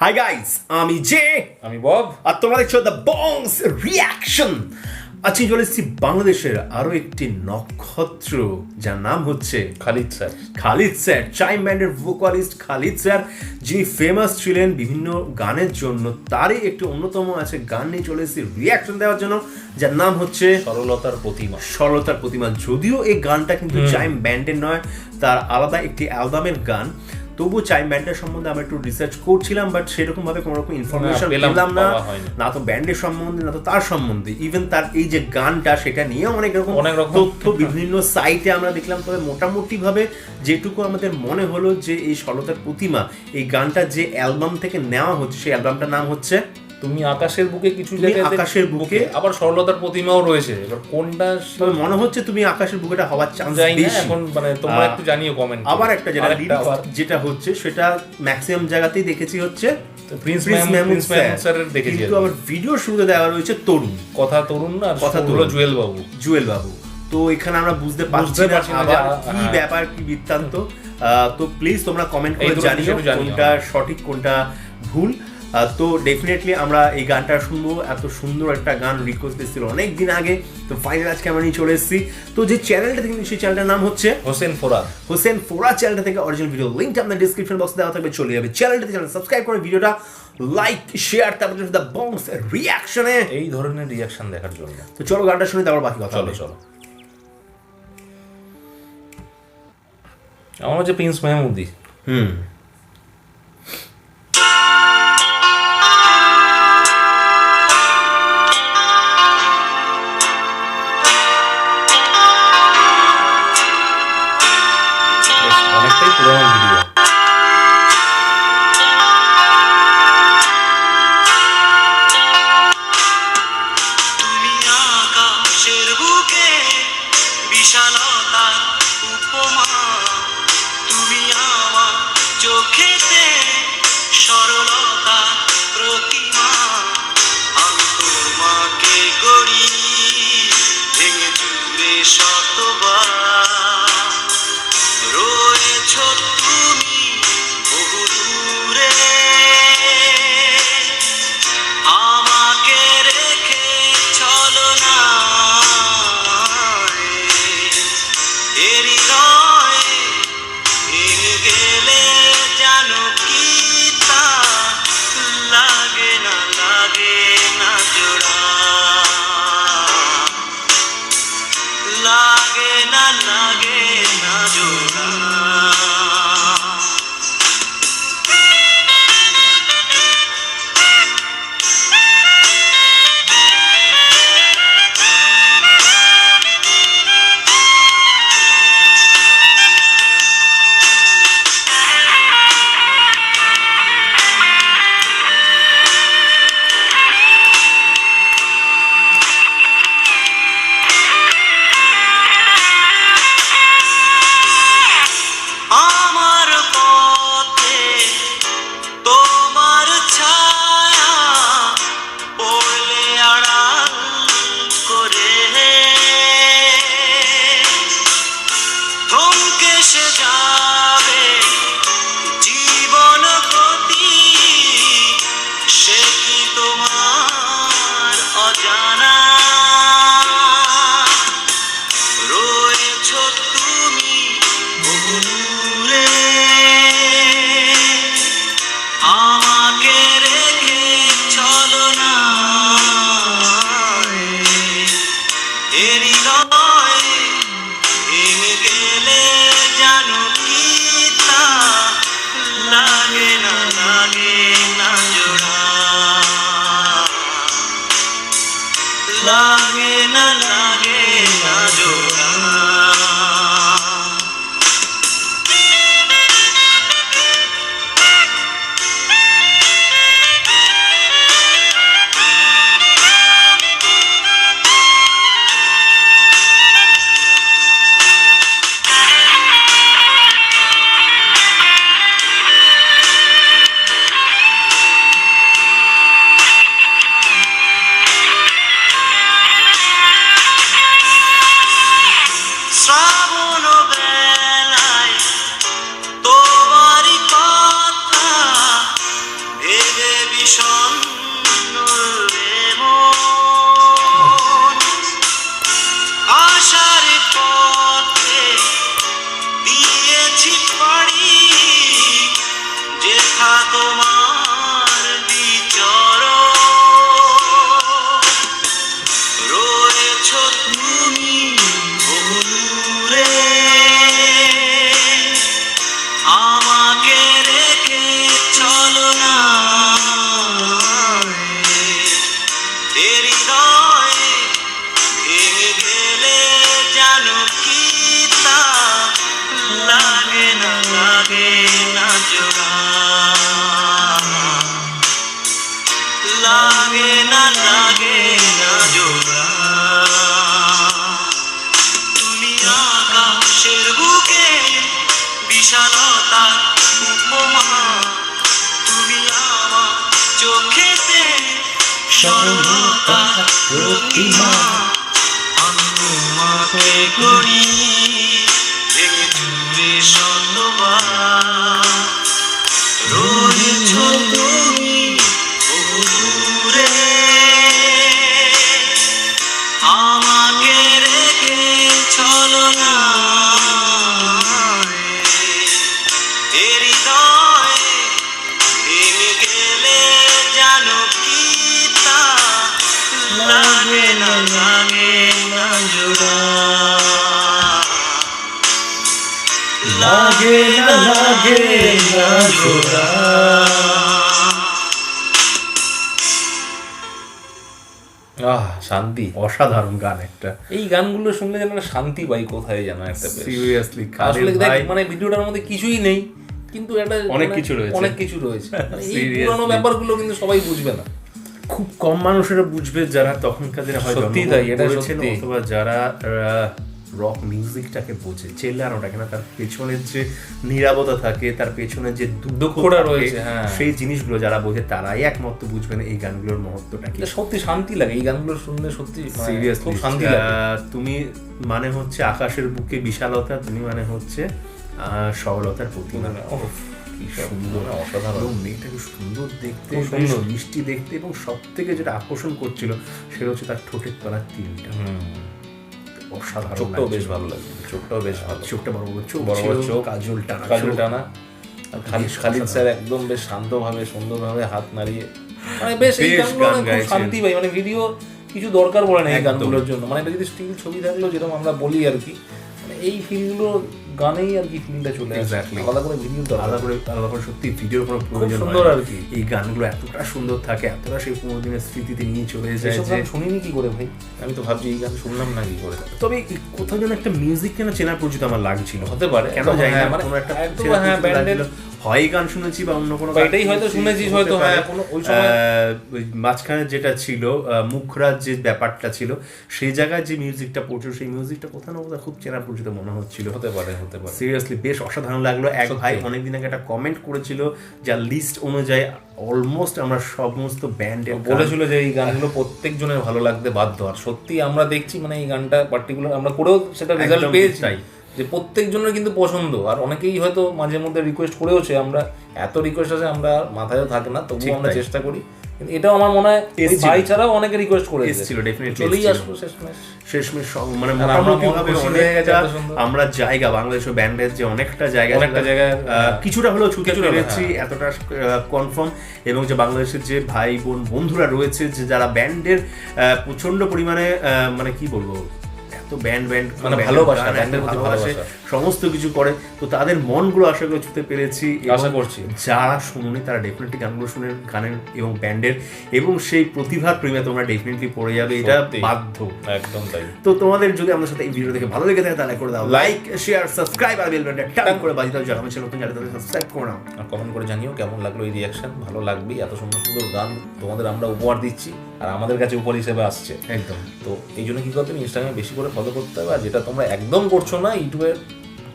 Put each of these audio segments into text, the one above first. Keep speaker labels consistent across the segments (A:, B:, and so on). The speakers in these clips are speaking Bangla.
A: হাই গাইস আমি জে
B: আমি বব
A: আর তোমরা দেখছ দ্য বংস রিয়াকশন আজকে চলে এসেছি বাংলাদেশের আরও একটি নক্ষত্র যার নাম হচ্ছে
B: Khalid sir.
A: Khalid sir chime ব্যান্ডের ভোকালিস্ট খালিদ স্যার যিনি ফেমাস ছিলেন বিভিন্ন গানের জন্য। তারই একটি অন্যতম আছে গান নিয়ে চলে এসেছি রিয়াকশন দেওয়ার জন্য যার নাম হচ্ছে
B: সরলতার প্রতিমা।
A: সরলতার প্রতিমা। যদিও এই গানটা কিন্তু চাইম ব্যান্ডের নয় তার আলাদা একটি অ্যালবামের গান। তবু চাই ব্যান্ডের সম্বন্ধে আমি একটু রিসার্চ করছিলাম বাট সেরকম ভাবে কোনো রকম ইনফরমেশন
B: পেলাম,
A: না। না তো ব্যান্ডের সম্বন্ধে না তো তার সম্বন্ধে। ইভেন তার এই যে গানটা সেটা নিয়ে অনেক রকম
B: অনেক রকম
A: তথ্য বিভিন্ন সাইটে আমরা দেখলাম। তবে মোটামুটি ভাবে যেটুকু আমাদের মনে হলো যে এই সরলতার প্রতিমা এই গানটা যে অ্যালবাম থেকে নেওয়া হচ্ছে সেই অ্যালবামটার নাম হচ্ছে
B: তুমি আকাশের বুকে কিছু জায়গায়
A: আকাশের বুকে
B: আবার সরলতার প্রতিমাও রয়েছে। এবার কোনটা
A: মনে হচ্ছে তুমি আকাশের বুকেটা হওয়ার চান্স বেশি।
B: এখন মানে তোমরা একটু জানিও কমেন্ট
A: আবার একটা যেটা যেটা হচ্ছে সেটা ম্যাক্সিমাম জায়গাতেই দেখেছি হচ্ছে
B: প্রিন্স
A: প্রিন্স
B: স্যারের দেখেছি
A: কিন্তু ভিডিও শুরুতে দেওয়া রয়েছে তরুণ।
B: কথা তরুণ না
A: কথা তরুণ।
B: জুয়েল বাবু
A: জুয়েল বাবু তো এখানে আমরা বুঝতে পারছি না আবার কি
B: হ্যাঁ।
A: ব্যাপার কি বৃত্তান্ত। তো প্লিজ তোমরা কমেন্ট করে জানিও। কোনটা। সঠিক কোনটা ভুল। তো ডেফিনেটলি আমরা এই গানটা শুনব। এত সুন্দর একটা গান রিকোয়েস্ট এসেছিল অনেক দিন আগে। তো ফাইনাল আজকে আমরা নিয়ে চলে এসেছি। তো যে চ্যানেলটা থেকে সেই চ্যানেলটার নাম হচ্ছে
B: হোসেন ফোরাদ
A: হোসেন ফোরা চ্যানেলটা থেকে অরিজিনাল ভিডিও লিঙ্কটা আপনার ডিসক্রিপশন বক্সে দেওয়া থাকবে চলে যাবে। চ্যানেলটাতে চ্যানেল সাবস্ক্রাইব করে ভিডিওটা লাইক শেয়ার তারপরে দ্য বংস রিয়াকশনে
B: এই ধরনের রিয়াকশন দেখার জন্য।
A: তো চলো গানটা শুনে তারপর বাকি কথা
B: চলো চলো। আমার হচ্ছে প্রিন্স মেহমুদি।
A: হুম।
C: 上。চোখেতে সরলতা প্রতিমা আমি তোমাকে করি। ভেঙে
A: চুরে লাগে না লাগে না জোড়া
B: আহ শান্তি
D: অসাধারণ গান একটা
B: এই গানগুলো শুনলে যেন শান্তি পাই কোথায় যেন একটা
D: সিরিয়াসলি
B: আসলে দেখ মানে ভিডিওটার মধ্যে কিছুই নেই কিন্তু একটা
D: অনেক
B: মানে
D: কিছু রয়েছে।
B: অনেক কিছু রয়েছে মানে. পুরোনো ব্যাপারগুলো কিন্তু সবাই বুঝবে না
D: খুব কম মানুষেরা বুঝবে যারা তখনকার দিনে হয়
B: সত্যি তাই, এটা সত্যি।
D: অথবা যারা রক মিউজিকটাকে বোঝে চেল্লানোটাকে না তার পেছনের যে নিরাপত্তা থাকে তার পেছনে যে দুঃখ
B: দুঃখটা রয়েছে, হ্যাঁ।
D: সেই জিনিসগুলো যারা বোঝে তারাই একমাত্র বুঝবেন এই গানগুলোর মহত্বটা কি
B: সত্যি শান্তি লাগে এই গানগুলো শুনলে সত্যি মানে
D: সিরিয়াসলি
B: খুব শান্তি লাগে
D: তুমি মানে হচ্ছে আকাশের বুকে বিশালতা তুমি মানে হচ্ছে আহ, সরলতার প্রতিমা
B: মানে,
D: সুন্দর
B: মানে অসাধারণ
D: মেয়েটাকে সুন্দর দেখতে
B: সুন্দর।
D: মিষ্টি দেখতে এবং সব থেকে যেটা আকর্ষণ করছিল সেটা হচ্ছে তার ঠোঁটের তলার তিলটা
B: হুম।
D: অসাধারণ
B: চোখটাও বেশ ভালো লাগে চোখটাও বেশ ভালো।
D: চোখটা বড় বড় চোখ
B: বড় বড় চোখ
D: কাজল টানা
B: কাজল টানা। খালিদ খালিদ স্যার একদম বেশ শান্তভাবে সুন্দরভাবে হাত নাড়িয়ে মানে বেশ এই গানগুলো। শান্তি ভাই মানে ভিডিও কিছু দরকার পড়ে না এই গানগুলোর জন্য। মানে এটা যদি স্টিল ছবি থাকলেও যেরকম আমরা বলি আর কি মানে এই ফিলগুলো গানেই আর কি ফিলটা চলে আসে। আলাদা করে ভিডিও
D: আলাদা করে আলাদা করে সত্যি ভিডিওর কোনো প্রয়োজন
B: সুন্দর আর কি।
D: এই গানগুলো এতটা সুন্দর থাকে এতটা সেই পুরোনো দিনের স্মৃতিতে নিয়ে চলে যায় যে
B: শুনিনি কি করে ভাই? আমি তো ভাবছি এই গান শুনলাম না কি করে।
D: তবে কোথাও যেন একটা মিউজিক কেন চেনা পরিচিত আমার লাগছিল।
B: হতে পারে।
D: কেন জানি না
B: হ্যাঁ, মানে
D: একটা
B: হ্যাঁ,
D: লাগছিল। হয় গান শুনেছি বা অন্য কোনো
B: এটাই হয়তো শুনেছিস হয়তো, হ্যাঁ, কোনো ওই সময়-
D: মাঝখানে যেটা ছিল মুখরাজ যে ব্যাপারটা ছিল সেই জায়গায় যে মিউজিকটা পড়ছিল সেই মিউজিকটা কোথাও না কোথাও খুব চেনা পরিচিত মনে হচ্ছিল।
B: হতে পারে হতে পারে।
D: সিরিয়াসলি বেশ অসাধারণ লাগল। এক ভাই অনেকদিন আগে একটা কমেন্ট করেছিল যার লিস্ট অনুযায়ী অলমোস্ট আমরা সমস্ত ব্যান্ডের
B: বলেছিল যে এই গানগুলো প্রত্যেকজনের ভালো লাগতে বাধ্য। আর সত্যি আমরা দেখছি মানে এই গানটা পার্টিকুলার আমরা করেও সেটা রেজাল্ট পেয়েছি। যে প্রত্যেকজনের কিন্তু পছন্দ। আর অনেকেই হয়তো মাঝে মধ্যে রিকোয়েস্ট করেওছে আমরা এত রিকোয়েস্ট আছে আমরা মাথায়ও থাকে না তবুও আমরা চেষ্টা করি। কিন্তু এটাও আমার মনে হয় ভাই ছাড়াও অনেকে রিকোয়েস্ট করেছে।
D: এসছিল, definitely
B: চলেই। আসলো শেষমেশ।
D: শেষমেশ মানে
B: আমরা
D: মোটামুটি
B: হয়ে।
D: আমরা জায়গা বাংলাদেশের ব্যান্ডের যে অনেকটা জায়গা
B: অনেকটা
D: আহ,
B: হ্যাঁ।
D: কিছুটা হলেও ছুটে পেরেছি এতটা কনফার্ম এবং যে বাংলাদেশের যে ভাই বোন বন্ধুরা রয়েছে যে যারা ব্যান্ডের প্রচণ্ড পরিমাণে মানে কি বলব এত ব্যান্ড ব্যান্ড
B: মানে ভালোবাসা, ব্যান্ডের প্রতি
D: ভালোবাসে। সমস্ত কিছু করে। তো তাদের মনগুলো আশা করে ছুতে পেরেছি
B: আশা করছি।
D: যারা শুনুনি তারা ডেফিনেটলি গানগুলো শুনে গানের এবং ব্যান্ডের এবং সেই প্রতিভার প্রেমে তোমরা ডেফিনেটলি পড়ে যাবে এটা বাধ্য।
B: একদম তাই।
D: তো তোমাদের যদি আমাদের সাথে এই ভিডিও দেখে ভালো লেগে থাকে তাহলে করে দাও। লাইক শেয়ার সাবস্ক্রাইব আর বেল বাটনটা টান করে বাজিয়ে দাও। যারা আমার নতুন যারা তাদের সাবস্ক্রাইব করে নাও।
B: আর কমেন্ট করে জানিও কেমন লাগল এই রিয়াকশন ভালো লাগবেই এত সুন্দর সুন্দর গান তোমাদের আমরা উপহার দিচ্ছি। আর আমাদের কাছে উপহার হিসেবে আসছে।
D: একদম।
B: তো এই জন্য কি করতে হবে? ইনস্টাগ্রামে বেশি করে ফলো করতে হবে। আর যেটা তোমরা একদম করছ না ইউটিউবের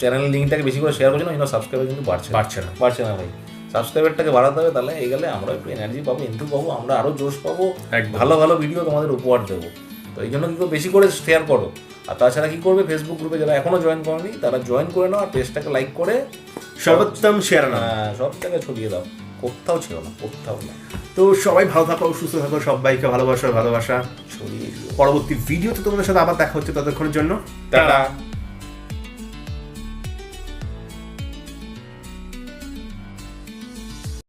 B: চ্যানেল লিঙ্কটাকে বেশি করে শেয়ার করছ না ওই সাবস্ক্রাইবার কিন্তু বাড়ছে
D: বাড়ছে না।
B: বাড়ছে না ভাই। সাবস্ক্রাইবারটাকে বাড়াতে হবে তাহলে এই গেলে আমরা একটু এনার্জি পাবো এন্টু পাবো আমরা আরও জোশ পাবো
D: একদম।
B: ভালো ভালো ভিডিও তোমাদের উপহার দেবো। তো এই জন্য কি করো? বেশি করে শেয়ার করো। আর তাছাড়া কি করবে? ফেসবুক গ্রুপে যারা এখনও জয়েন করেনি তারা জয়েন করে নাও আর পেজটাকে লাইক করে
D: সর্বোত্তম শেয়ার না
B: হ্যাঁ, সব জায়গায় ছড়িয়ে দাও। কোথাও ছিল না কোথাও না।
D: তো সবাই ভালো থাকো সুস্থ থাকো সবাইকে ভালোবাসা ভালোবাসা।
B: পরবর্তী ভিডিও
D: পরবর্তী ভিডিওতে তোমাদের সাথে আবার দেখা হচ্ছে ততক্ষণের জন্য।
B: টাটা।